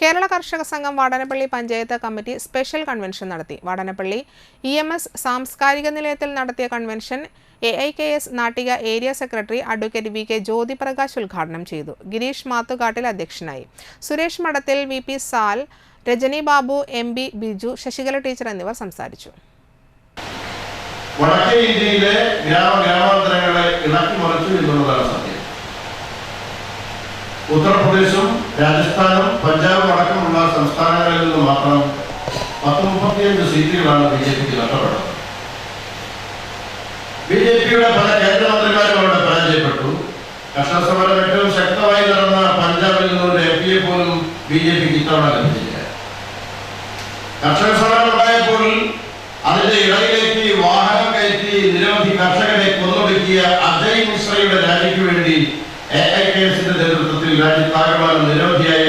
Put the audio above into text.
കേരള കർഷക സംഘം Vadanappally panchayat committee special convention നടത്തി. വാടനപ്പള്ളി ഇ എം എസ് സാംസ്കാരിക നിലയത്തിൽ നടത്തിയ convention A I K S Nattika area secretary advocate V K Jyothiprakash ഉദ്ഘാടനം ചെയ്തു. ഗിരീഷ് മാത്തുകാട്ടിൽ അധ്യക്ഷനായി. സുരേഷ് മഠത്തിൽ വി പി സാൽ Rajani Babu M B Biju Sasikala teacher എന്നിവർ സംസാരിച്ചു. വടക്കേ ഇന്ത്യയിലെ ഗ്രാമ ഗ്രാമാന്തരങ്ങളെ മറിച്ചു എന്നുള്ളതാണ് സത്യം. ഉത്തർപ്രദേശും രാജസ്ഥാനും പഞ്ചാബും അടക്കമുള്ള സംസ്ഥാനങ്ങളിൽ നിന്ന് മാത്രം പത്ത് മുപ്പത്തിയഞ്ച് സീറ്റുകളാണ് ബി ജെ പിക്ക് നഷ്ടപ്പെട്ടത്. ബി ജെ പിയുടെ പല കേന്ദ്രമന്ത്രിമാരും അവിടെ പരാജയപ്പെട്ടു. കർഷക സമരം ഏറ്റവും ശക്തമായി നടന്ന പഞ്ചാബിൽ നിന്നുള്ള എം പിയെ പോലും ബി ജെ പിക്ക് ഇത്തവണ ലഭിച്ചില്ല. കർഷക സമരം ഉണ്ടായപ്പോൾ അതിന്റെ ഇടയിലേക്ക് വാഹനം കയറ്റി നിരവധി കർഷകരെ കൊന്നൊടുക്കിയ അജയ് മിശ്രയുടെ രാജിക്ക് വേണ്ടി എ ഐ കെ എസിന്റെ നേതൃത്വത്തിൽ രാജ്യത്താകമാനം നിരവധിയായ